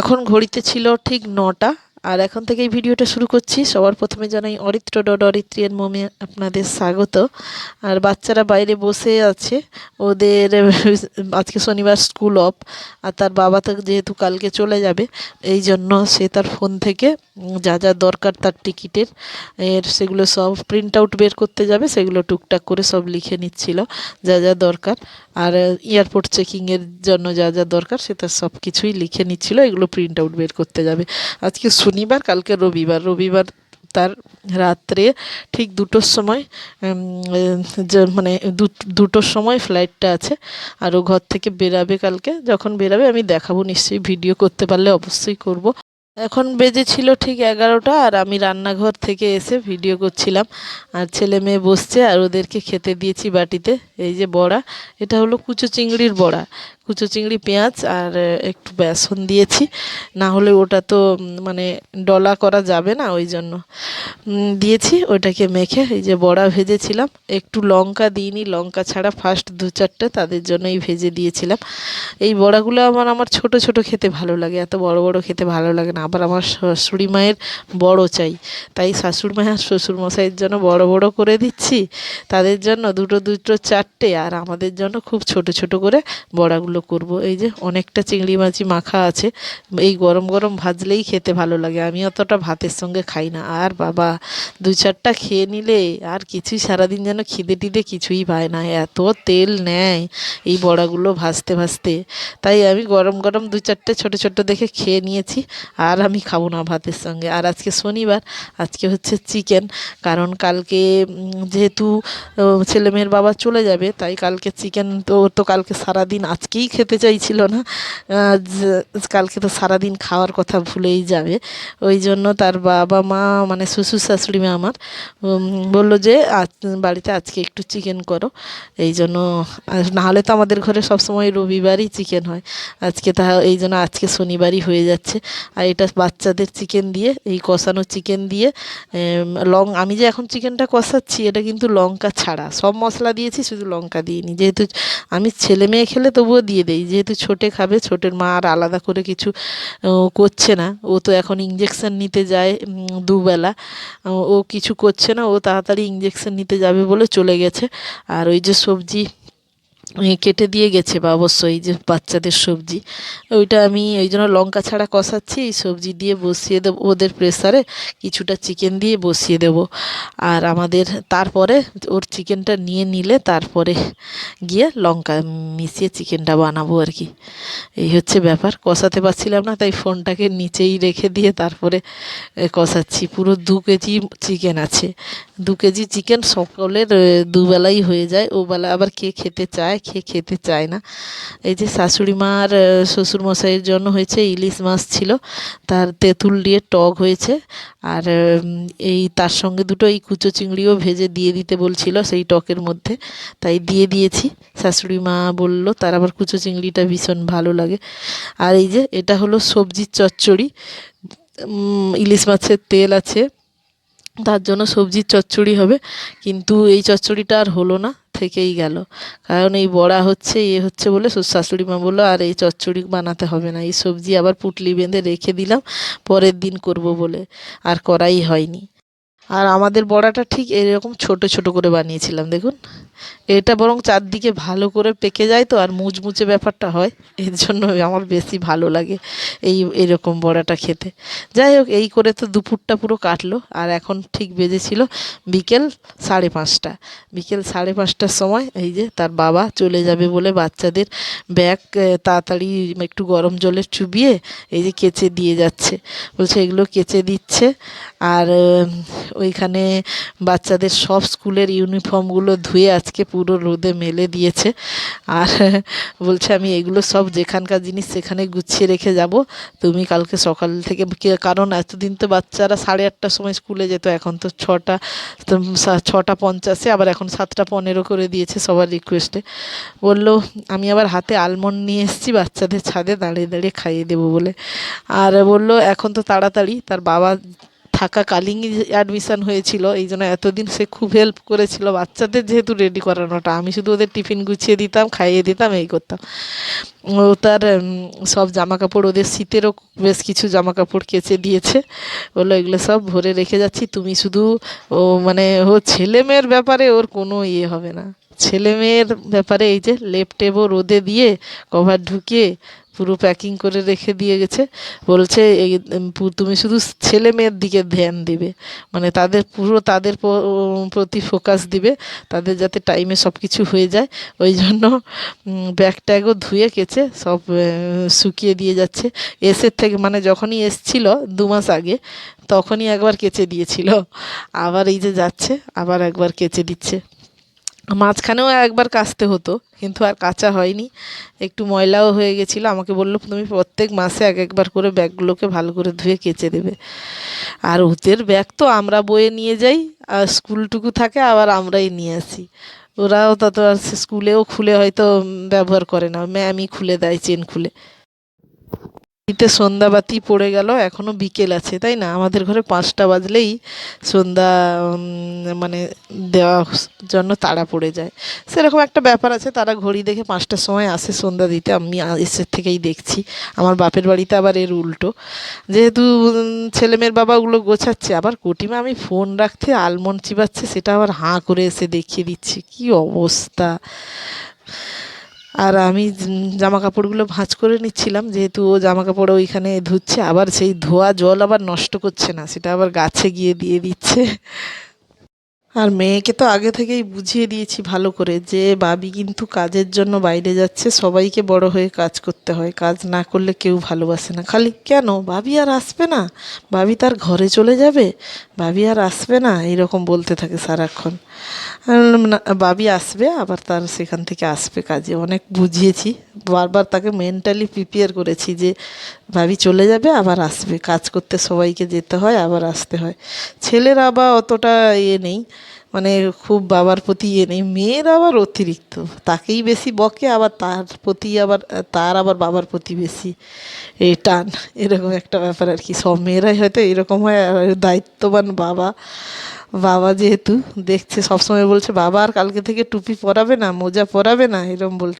এখন ঘড়িতে ছিল ঠিক নটা, আর এখন থেকে এই ভিডিওটা শুরু করছি। সবার প্রথমে জানাই অরিত্র ডট অরিত্রিয়ান মোমে আপনাদের স্বাগত। আর বাচ্চারা বাইরে বসে আছে, ওদের আজকে শনিবার স্কুল অফ, আর তার বাবা তো যেহেতু কালকে চলে যাবে, এই জন্য সে তার ফোন থেকে যা যা দরকার তার টিকিটের, এর সেগুলো সব প্রিন্ট আউট বের করতে যাবে, সেগুলো টুকটাক করে সব লিখে নিচ্ছিল, যা যা দরকার। আর এয়ারপোর্ট চেকিংয়ের জন্য যা যা দরকার সেটা সব কিছুই লিখে নিচ্ছিল, এগুলো প্রিন্ট আউট বের করতে যাবে। আজকে শনিবার, কালকে রবিবার। রবিবার তার রাত্রে ঠিক দুটোর সময় মানে দুটোর সময় ফ্লাইটটা আছে আর ও ঘর থেকে বেরাবে কালকে। যখন বেরাবে আমি দেখাবো, নিশ্চয়ই ভিডিও করতে পারলে অবশ্যই করব। এখন বেজেছিল ঠিক এগারোটা আর আমি রান্নাঘর থেকে এসে ভিডিও করছিলাম। আর ছেলে মেয়ে বসছে আর ওদেরকে খেতে দিয়েছি বাটিতে, এই যে বড়া, এটা হলো কুচো চিংড়ির বড়া। কুচো চিংড়ি, পেঁয়াজ আর একটু বেসন দিয়েছি। না হলে ওটা তো মানে ডলা করা যাবে না ওই জন্য। দিয়েছি ওটাকে মেখে এই যে বড়া ভেজেছিলাম। একটু লঙ্কা দিইনি, লঙ্কা ছাড়া ফার্স্ট দু চারটে তাদের জন্যই ভেজে দিয়েছিলাম। এই বড়াগুলো আমার আমার ছোট ছোট খেতে ভালো লাগে, এত বড় বড় খেতে ভালো লাগে না। আবার আমার শাশুড়ি মায়ের বড় চাই। তাই শাশুড়ি মায়ের শ্বশুর মশাইয়ের জন্য বড় বড় করে দিচ্ছি। তাদের জন্য দুটো দুটো, চারটে আর আমাদের জন্য খুব ছোট ছোট করে বড়াগুলো করব। এই যে অনেকটা চিংড়ি মাছি মাখা আছে। এই গরম গরম ভাজলেই খেতে ভালো লাগে। আমি অতটা ভাতের সঙ্গে খাই না। আর বাবা, দু চারটা খেয়ে নিলে আর কিছুই সারাদিন যেন খিদে টিদে কিছুই পায় না। এত তেল নেয় এই বড়াগুলো ভাজতে ভাজতে। তাই আমি গরম গরম দু চারটে ছোট ছোট দেখে খেয়ে নিয়েছি। আর আমি খাব না ভাতের সঙ্গে। আর আজকে শনিবার। আজকে হচ্ছে চিকেন। কারণ কালকে যেহেতু ছেলে মেয়ের বাবা চলে যাবে, তাই কালকে চিকেন তো তো কালকে সারাদিন আজকেই খেতে চাইছিল না। কালকে তো সারাদিন খাওয়ার কথা ভুলেই যাবে। ওই জন্য তার বাবা মা মানে শ্বশুর শাশুড়ি মা আমার বলল যে বাড়িতে আজকে একটু চিকেন করো। এই জন্য নাহলে তো আমাদের ঘরে সবসময় রবিবারই চিকেন হয়। আজকে তা, এই জন্য আজকে শনিবারই হয়ে যাচ্ছে। আর এটা বাচ্চাদের চিকেন দিয়ে, এই কষানো চিকেন দিয়ে লং, আমি যে এখন চিকেনটা কষাচ্ছি, এটা কিন্তু লঙ্কা ছাড়া। সব মশলা দিয়েছি, শুধু লঙ্কা দিইনি। যেহেতু আমি ছেলে মেয়ে খেলে তবুও দিয়ে দেই। যেহেতু ছোটে খাবে, ছোটের মা আর আলাদা করে কিছু করছে না। ও তো এখন ইঞ্জেকশান নিতে যায় দুবেলা। ও কিছু করছে না, ও তাড়াতাড়ি ইঞ্জেকশান নিতে যাবে বলে চলে গেছে। আর ওই যে সবজি কেটে দিয়ে গেছে বা অবশ্যই যে বাচ্চাদের সবজি, ওইটা আমি ওই জন্য লঙ্কা ছাড়া কষাচ্ছি, এই সবজি দিয়ে বসিয়ে দেবো, ওদের প্রেসারে কিছুটা চিকেন দিয়ে বসিয়ে দেবো। আর আমাদের তারপরে ওর চিকেনটা নিয়ে নিলে তারপরে গিয়ে লঙ্কা মিশিয়ে চিকেনটা বানাবো আর কি। এই হচ্ছে ব্যাপার, কষাতে পারছিলাম না, তাই ফোনটাকে নিচেই রেখে দিয়ে তারপরে কষাচ্ছি। পুরো দু কেজি চিকেন আছে, দু কেজি চিকেন সকলের দুবেলাই হয়ে যায়, ওবেলা আবার কে খেতে চায় কে খেতে চায় না। এই যে শাশুড়ি মার শ্বশুর মশাইয়ের জন্য হয়েছে, ইলিশ মাছ ছিল। তার তেঁতুল দিয়ে টক হয়েছে। আর এই তার সঙ্গে দুটো এই কুচো চিংড়িও ভেজে দিয়ে দিতে বলছিল সেই টকের মধ্যে। তাই দিয়ে দিয়েছি। শাশুড়ি মা বলল, তার আবার কুচো চিংড়িটা ভীষণ ভালো লাগে। আর এই যে, এটা হলো সবজির চচ্চড়ি। ইলিশ মাছের তেল আছে। তার জন্য সবজির চচ্চড়ি হবে। কিন্তু এই চচ্চড়িটা আর হলো না। থেকেই গেল। কারণ এই বড়া হচ্ছে, এ হচ্ছে বলে শাশুড়ি মা বলল, আর এই চচ্চড়ি বানাতে হবে না। এই সবজি আবার পুটলি বেঁধে রেখে দিলাম, পরের দিন করব বলে। আর করাই হয়নি। আর আমাদের বড়াটা ঠিক এরকম ছোট ছোট করে বানিয়েছিলাম, দেখুন। এটা বরং চারদিকে ভালো করে পেকে যায় তো আর মুচমুচে ব্যাপারটা হয়। এর জন্য আমার বেশি ভালো লাগে এই, এরকম বড়াটা খেতে। যাই হোক, এই করে তো দুপুরটা পুরো কাটলো আর এখন ঠিক বেজেছিল বিকেল সাড়ে পাঁচটা। বিকেল সাড়ে পাঁচটার সময় এই যে তার বাবা চলে যাবে বলে বাচ্চাদের ব্যাগ তাড়াতাড়ি একটু গরম জলে চুবিয়ে এই যে কেচে দিয়ে যাচ্ছে। বলছে এগুলো কেচে দিচ্ছে আর ওইখানে বাচ্চাদের সব স্কুলের ইউনিফর্মগুলো ধুয়ে আজকে পুরো রোদে মেলে দিয়েছে। আর বলছে, আমি এগুলো সব যেখানকার জিনিস সেখানে গুছিয়ে রেখে যাব। তুমি কালকে সকাল থেকে কারণ এতদিন তো বাচ্চারা সাড়ে আটটার সময় স্কুলে যেত, এখন তো ছটা ছটা পঞ্চাশে, আবার এখন সাতটা পনেরো করে দিয়েছে সবার রিকোয়েস্টে বলল, আমি আবার হাতে আলমন্ড নিয়ে এসেছি, বাচ্চাদের ছাদে দাঁড়িয়ে দাঁড়িয়ে খাইয়ে দেবো বলে। আর বলল, এখন তো তাড়াতাড়ি। তার বাবা থাকাকালীনই অ্যাডমিশান হয়েছিল, এই জন্য এতদিন সে খুব হেল্প করেছিল। বাচ্চাদের যেহেতু রেডি করানোটা, আমি শুধু ওদের টিফিন গুছিয়ে দিতাম, খাইয়ে দিতাম, এই করতাম। ও তার সব জামা কাপড় ওদের শীতেরও বেশ কিছু জামা কাপড় কেচে দিয়েছে। বলল, এগুলো সব ভরে রেখে যাচ্ছি, তুমি শুধু, ও মানে ও ছেলে মেয়ের ব্যাপারে ওর কোনো ইয়ে হবে না। ছেলে মেয়ের ব্যাপারে এই যে লেপ টেপও রোদে দিয়ে, কভার ঢুকিয়ে পুরো প্যাকিং করে রেখে দিয়ে গেছে। বলছে, এই তুমি শুধু ছেলে মেয়ের দিকে ধ্যান দিবে। মানে তাদের পুরো, তাদের প্রতি ফোকাস দিবে। তাদের যাতে টাইমে সব কিছু হয়ে যায়। ওই জন্য ব্যাগ ট্যাগও ধুয়ে কেচে সব শুকিয়ে দিয়ে যাচ্ছে। এসের থেকে মানে যখনই এসছিল দু মাস আগে, তখনই একবার কেচে দিয়েছিল। আবার এই যে যাচ্ছে, আবার একবার কেচে দিচ্ছে। মাঝখানেও একবার কাচতে হতো, কিন্তু আর কাচা হয়নি। একটু ময়লাও হয়ে গেছিল। আমাকে বলল, তুমি প্রত্যেক মাসে এক একবার করে ব্যাগগুলোকে ভালো করে ধুয়ে কেচে দেবে। আর ওদের ব্যাগ তো আমরা বয়ে নিয়ে যাই, আর স্কুলটুকু থাকে, আবার আমরাই নিয়ে আসি। ওরাও তত আর স্কুলেও খুলে হয়তো ব্যবহার করে না। ম্যামই খুলে দেয়, চেন খুলে। শীতে সন্ধ্যাবাতি পড়ে গেল, এখনও বিকেল আছে, তাই না? আমাদের ঘরে পাঁচটা বাজলেই সন্ধ্যা মানে দেওয়ার জন্য তাড়া পড়ে যায়। সেরকম একটা ব্যাপার আছে, তারা ঘড়ি দেখে পাঁচটার সময় আসে সন্ধ্যা দিতে, আমি এসের থেকেই দেখছি। আমার বাপের বাড়িতে আবার এর উল্টো। যেহেতু ছেলেমেয়ের বাবাগুলো গোছাচ্ছে, আবার কোটিমা আমি ফোন রাখতে আলমন্ড চিবাচ্ছে, সেটা আবার হাঁ করে এসে দেখিয়ে দিচ্ছে। কি অবস্থা? আর আমি জামা কাপড়গুলো ভাঁজ করে নিচ্ছিলাম, যেহেতু ও জামা কাপড় ওইখানে ধুচ্ছে, আবার সেই ধোয়া জল আবার নষ্ট করছে না, সেটা আবার গাছে গিয়ে দিয়ে দিচ্ছে। আর মেয়েকে তো আগে থেকেই বুঝিয়ে দিয়েছি ভালো করে যে বাবি কিন্তু কাজের জন্য বাইরে যাচ্ছে, সবাইকে বড় হয়ে কাজ করতে হয়। কাজ না করলে কেউ ভালোবাসে না। খালি কেন? বাবি আর আসবে না? বাবি তার ঘরে চলে যাবে? বাবি আর আসবে না? এইরকম বলতে থাকে সারাক্ষণ। বাবি আসবে, আবার তার সেখান থেকে আসবে কাজে। অনেক বুঝিয়েছি। বারবার তাকে মেন্টালি প্রিপেয়ার করেছি যে ভাবি চলে যাবে, আবার আসবে। কাজ করতে সবাইকে যেতে হয়, আবার আসতে হয়। ছেলেরা বা অতটা ইয়ে নেই। মানে খুব বাবার প্রতি ইয়ে নেই। মেয়ের আবার অতিরিক্ত। তাকেই বেশি বকে, আবার তার প্রতি আবার, তার আবার বাবার প্রতি বেশি এই টান। এরকম একটা ব্যাপার আর কি। সব মেয়েরাই হয়তো এরকম হয়, আর দায়িত্ববান বাবা বাবা যেহেতু দেখছে, সবসময় বলছে, বাবা আর কালকে থেকে টুপি পরাবে না, মোজা পরাবে না, এরম বল